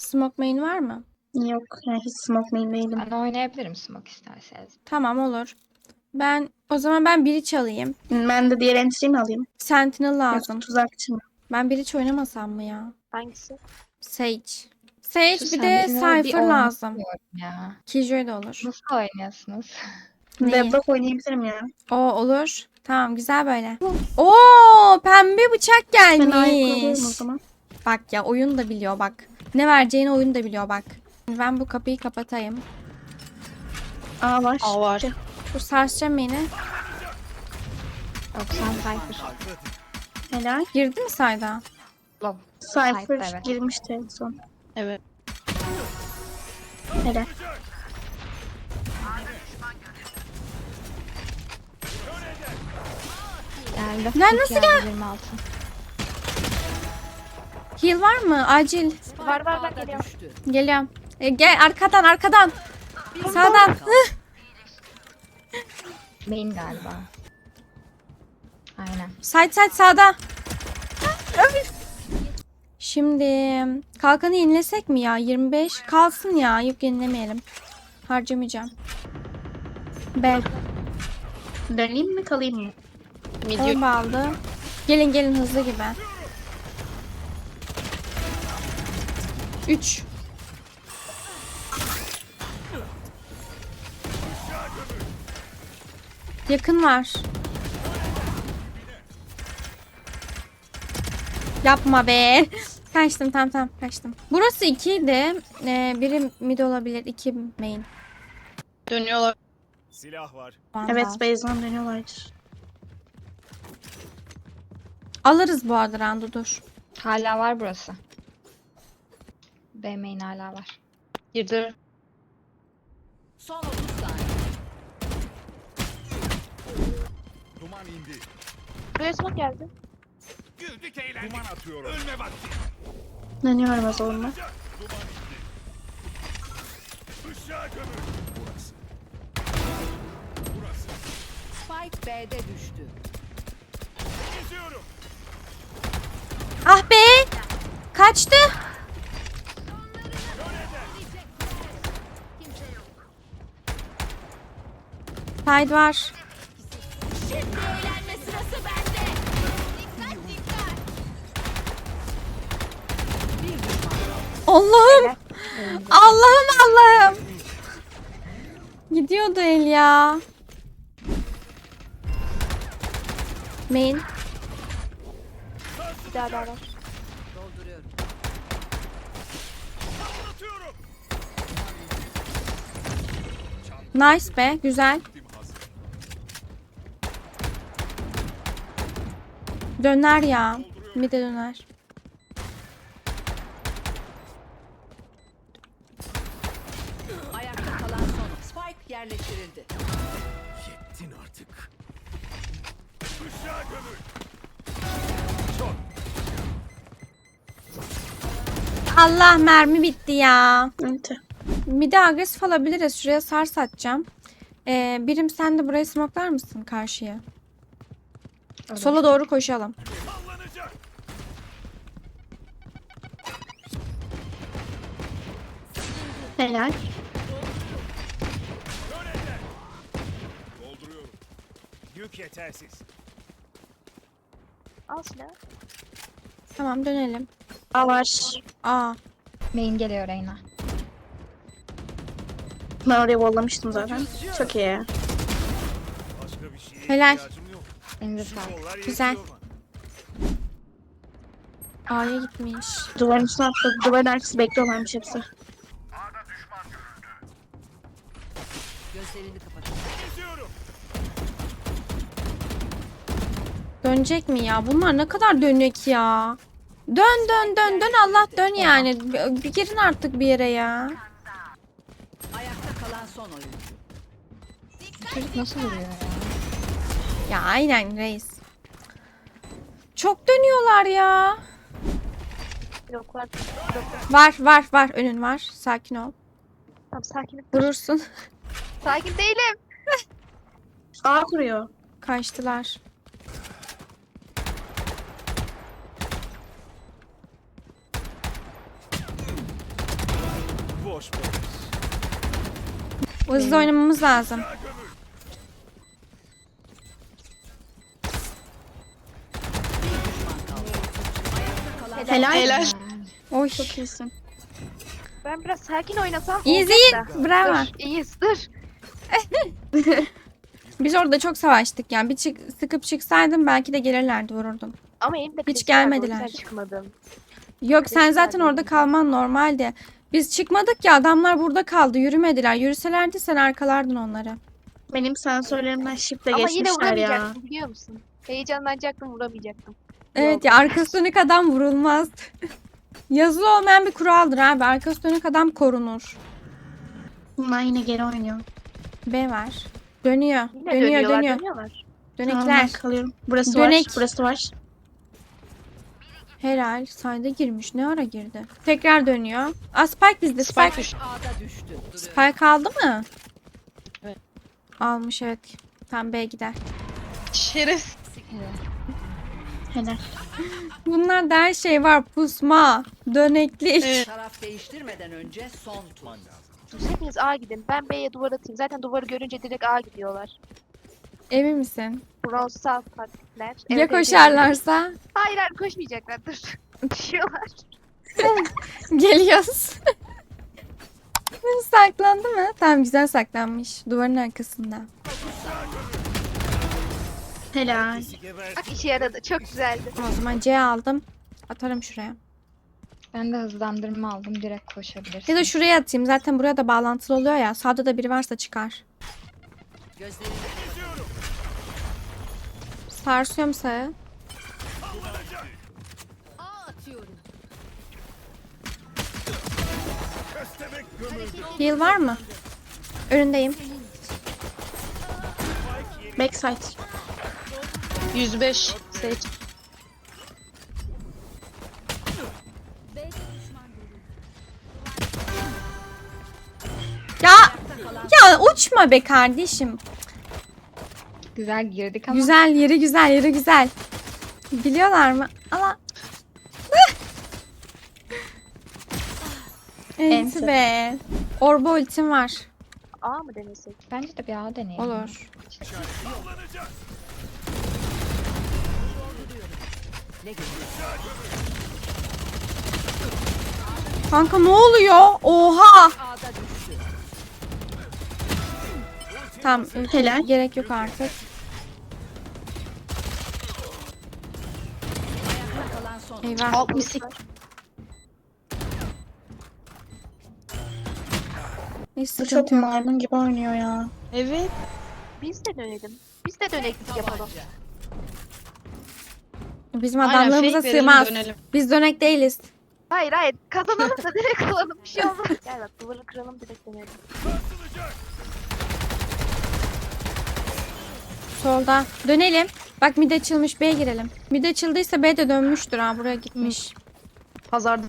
Smoke main var mı? Yok yani hiç smoke main değilim. Ben oynayabilirim smoke isterseniz. Tamam olur. Ben o zaman ben biri çalayım. Ben de diğer entry'mi alayım. Sentinel Yoksa lazım. tuzakçı mı? Ben biri oynasam mı ya? Hangisi? Sage. Sage Şu bir de Sentinel'ı bir Cypher lazım. istiyorum Ya. Killjoy da olur. Nasıl oynuyorsunuz? Neyi? Deadlock oynayabilirim ya. O olur. Tamam güzel böyle. Oo pembe bıçak Ben ayak gelmiş. o zaman. Bak ya oyun da biliyor bak. Ne vereceğini oyun da biliyor bak. Ben bu kapıyı kapatayım. A var. A var. Bu sarsacağım beni. 90 Cypher. Helal. Girdi mi sayda? Low. Cypher evet. girmişti en son. Evet. Helal. Geldi. Lan nasıl? 26. Heal var mı? Acil. Var var var geliyorum. Geliyorum. E, gel arkadan arkadan. Sağdan. Main galiba. Aynen. Side side sağda. Şimdi kalkanı yenilesek mi ya? 25 kalsın ya. Yok yenilemeyelim. Harcamayacağım. B. Döneyim mi kalayım mı? Medium. Bomba aldı. Gelin gelin hızlı gibi. 3. Yakın var. Yapma be. Kaçtım tamam tamam kaçtım. Burası 2 idi. Ee, biri mid olabilir. 2 main. Dönüyorlar. Silah var. Vandal. Evet base'den dönüyorlardır. Alırız bu arada roundu dur. Hala var burası. B main hala var. Girdi. Son 30 saniye. Duman indi. Buraya smoke geldi. Güldük eğlendik. Duman atıyorum. Ölme vakti. Dönüyorum o zaman. ben. Işığa gömül. Burası. Burası. Spike B'de düştü. Geziyorum. Ah be! Kaçtı. Side var. Allah'ım. Allah'ım Allah'ım. Gidiyordu el ya. Main. Bir daha daha var. Nice be. Güzel. Döner ya. Bir de döner. Ayakta kalan son. Spike yerleştirildi. Yettin artık. Işığa gömül. Çok. Allah mermi bitti ya. Evet. Bir de agresif alabiliriz. Şuraya sars atacağım. Ee, birim sen de burayı smoklar mısın karşıya? Sola doğru koşalım. Helal. Dolduruyorum. Yük yetersiz. Al silahı. Tamam dönelim. A var. Aa. Main geliyor Reyna. Ben oraya vollamıştım zaten. Çok iyi. Başka bir şeye Helal. ihtiyacım. Elinize sağlık. Güzel. A'ya gitmiş. Duvarın üstüne atladı. Duvarın arkası bekliyorlarmış hepsi. Gözlerini kapatın. Dönecek mi ya? Bunlar ne kadar dönüyor ki ya? Dön dön dön dön Allah dön yani. Bir, bir girin artık bir yere ya. Ayakta kalan son oyuncu. Çocuk nasıl vuruyor ya? Ya aynen reis. Çok dönüyorlar ya. Blok var. Var. Var önün var. Sakin ol. Tamam sakin. Vurursun. Sakin değilim. A kuruyor. Kaçtılar. boş boş. Hızlı oynamamız lazım. Helal. Helal. Oy. Çok iyisin. Ben biraz sakin oynasam İyiyiz olacak iyiyiz. da. Bravo. Dur iyiyiz dur. Biz orada çok savaştık yani. Bir çık, sıkıp çıksaydım belki de gelirlerdi vururdum. Ama elimde Hiç kılıç vardı, o gelmediler. yüzden çıkmadım. Yok sen zaten orada kalman normaldi. Biz çıkmadık ya adamlar burada kaldı yürümediler. Yürüselerdi sen arkalardın onları. Benim sensörlerimden shift'le Ama yine geçmişler ya. vuramayacaktım biliyor musun? Heyecanlanacaktım vuramayacaktım. Evet ya arkası dönük adam vurulmaz. Yazılı olmayan bir kuraldır abi. Arkası dönük adam korunur. Ben yine geri oynuyorum. B var. Dönüyor. Yine dönüyor dönüyorlar, dönüyor. dönüyorlar. Tamam, Dönekler. ben kalıyorum. Burası Dönek. var. Burası var. Herhal sayda girmiş. Ne ara girdi? Tekrar dönüyor. Aa Spike bizde. Spike. A'da düştü. Spike aldı mı? Almış evet. Tam B gider. Şeref. Helal. Bunlarda her şey var. Pusma, döneklik. Taraf değiştirmeden önce son tur. Hepiniz A gidin. Ben B'ye duvar atayım. Zaten duvarı görünce direkt A gidiyorlar. Emin misin? Bronzsal partiler. ya Evet, evet, evet. koşarlarsa? Hayır hayır koşmayacaklar. Dur. Düşüyorlar. Geliyoruz. Saklandı mı? Tamam güzel saklanmış. Duvarın arkasında. Helal. Bak işe yaradı. Çok güzeldi. O zaman C aldım. Atarım şuraya. Ben de hızlandırma aldım. Direkt koşabilirsin. Ya da şuraya atayım. Zaten buraya da bağlantılı oluyor ya. Sağda da biri varsa çıkar. Gözlerini Sarsıyorum gömüldü. Heal var mı? Önündeyim. Backside. 105. Seç. Ya ya uçma be kardeşim. Güzel girdik ama Güzel yeri güzel yeri güzel. Biliyorlar mı? Ama Enti Enti. be. Orba ultim var. A mı denesek? bence de bir A deneyelim. Olur. Kanka ne oluyor? Oha. Tamam Helal. gerek yok artık. Eyvah. 68. Hiç Bu çok sıkıntı yok. maymun gibi oynuyor ya. Evet. Biz de dönelim. Biz de döneklik yapalım. Bizim adamlığımıza sığmaz. Biz dönek değiliz. Hayır hayır. Kazanalım da direkt alalım. Bir şey olmaz. Gel bak duvarı kıralım direkt dönelim. Solda. Dönelim. Bak mid açılmış B'ye girelim. Mid açıldıysa B de dönmüştür ha buraya gitmiş. Pazarda.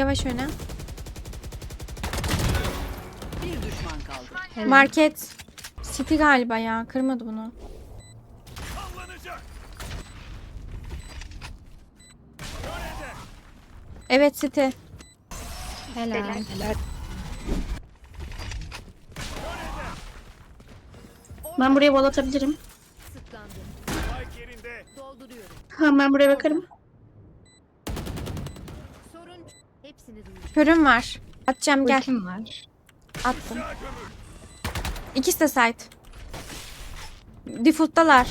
Yavaş öne. Bir düşman kaldı. Helal. Market. City galiba ya. Kırmadı bunu. Evet City. Helal. Helal. Ben buraya wall atabilirim. Yerinde. Ha ben buraya bakarım. Körüm var. Atacağım gel. Ultim var. Attım. İkisi de site. Default'talar.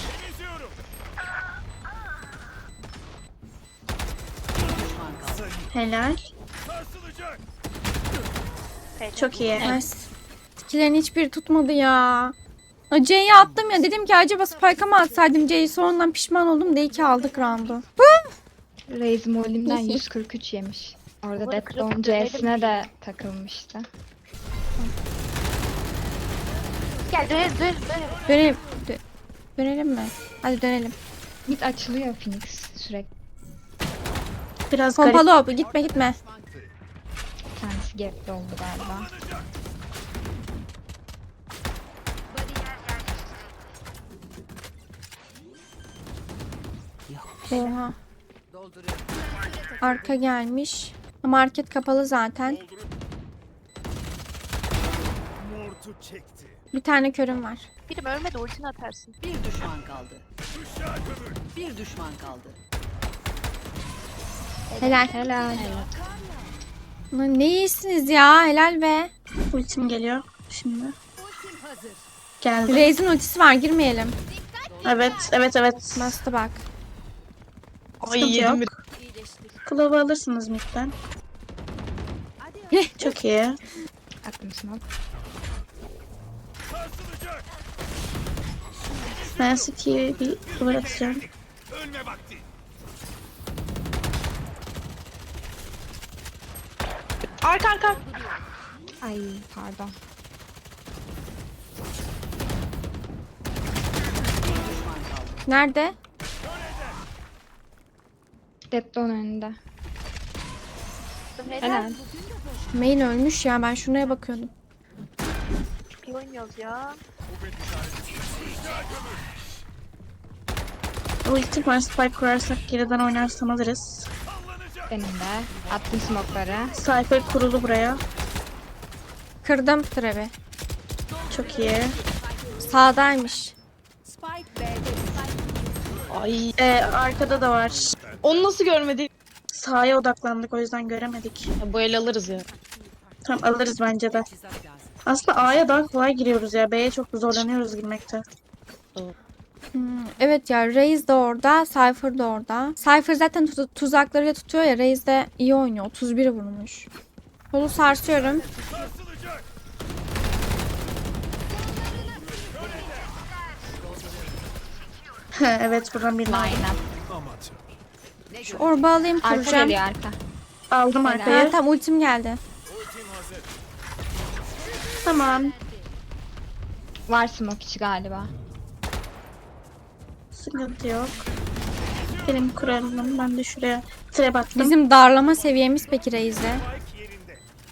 Helal. Çok iyi. Nice. Tikilerin hiçbiri tutmadı ya. C'yi attım ya dedim ki acaba Spike'a mı atsaydım C'yi sonradan pişman oldum da iyi ki aldık roundu. Raze Molim'den 143 yemiş. Orada dönelim. C'sine de takılmıştı. Gel dönelim dönelim dönelim. Dönelim. dö- dönelim mi? Hadi dönelim. Mid açılıyor Phoenix sürekli. Biraz garip. Pompalı hop gitme gitme. Kendisi gap'te oldu galiba. Oha. Arka gelmiş. Market kapalı zaten. Mortu çekti. Bir tane körüm var. Birim ölmedi ultini atarsın. Bir düşman kaldı. Bir düşman kaldı. Helal. Helal. Ne iyisiniz ya. Helal be. Ultim geliyor şimdi. Geldi. Raze'in ultisi var. Girmeyelim. Evet, evet, evet. Bastı bak. Sıkıntı yok. Kılavı alırsınız midden. Çok iyi. Attım smoke. Ben City'ye bir duvar atacağım. Ölme vakti. Arka arka. Ay pardon. Nerede? Deadlock'un önünde. Helal. Main ölmüş ya. Ben şuraya bakıyordum. Çok iyi oynuyoruz ya. Ultim var. Spike kurarsak geriden oynarsam alırız. Benim de. Attım smoke'ları. Cypher kurulu buraya. Kırdım trebi. Çok iyi. Sağdaymış. Spike B'de düştü. Ay. Ee, arkada da var. Onu nasıl görmedik? Sağa odaklandık o yüzden göremedik. Ya bu el alırız ya. Tamam alırız bence de. Aslında A'ya daha kolay giriyoruz ya. B'ye çok zorlanıyoruz girmekte. Hmm, evet ya Raze de orada, Cypher da orada. Cypher zaten tu- tuzaklarıyla tutuyor ya Raze de iyi oynuyor. 31 vurmuş. Kolu sarsıyorum. Evet buradan birini aldım. Şu orba alayım Arka kuracağım. geliyor arka. Aldım Ha, arkaya. tamam ultim geldi. Ultim hazır. Tamam. Var smoke içi galiba. Sıkıntı yok. Benim kuralım. Ben de şuraya trap attım. Bizim darlama seviyemiz peki yerinde.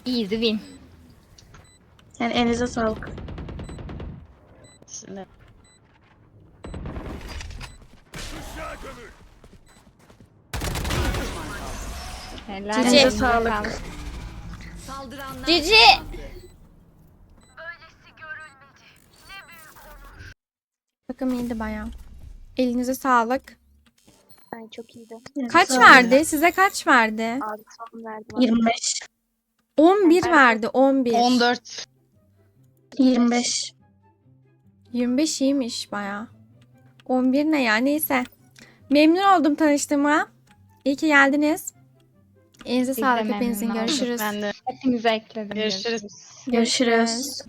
Easy win. Yani elinize sağlık. Uşağı gömül. Helal. Cici. Sağlık. Cici. Takım iyiydi bayağı. Elinize sağlık. Ay çok iyiydi. Kaç sağlık. verdi? Size kaç verdi? Abi son verdim. abi. 25. 11 verdi. 11. 14. 25. 25 iyiymiş bayağı. 11 ne ya neyse. Memnun oldum tanıştığıma. İyi ki geldiniz. Elinize sağlık hepinizin. Görüşürüz. Ben de. Hepinize ekledim. Görüşürüz. Görüşürüz.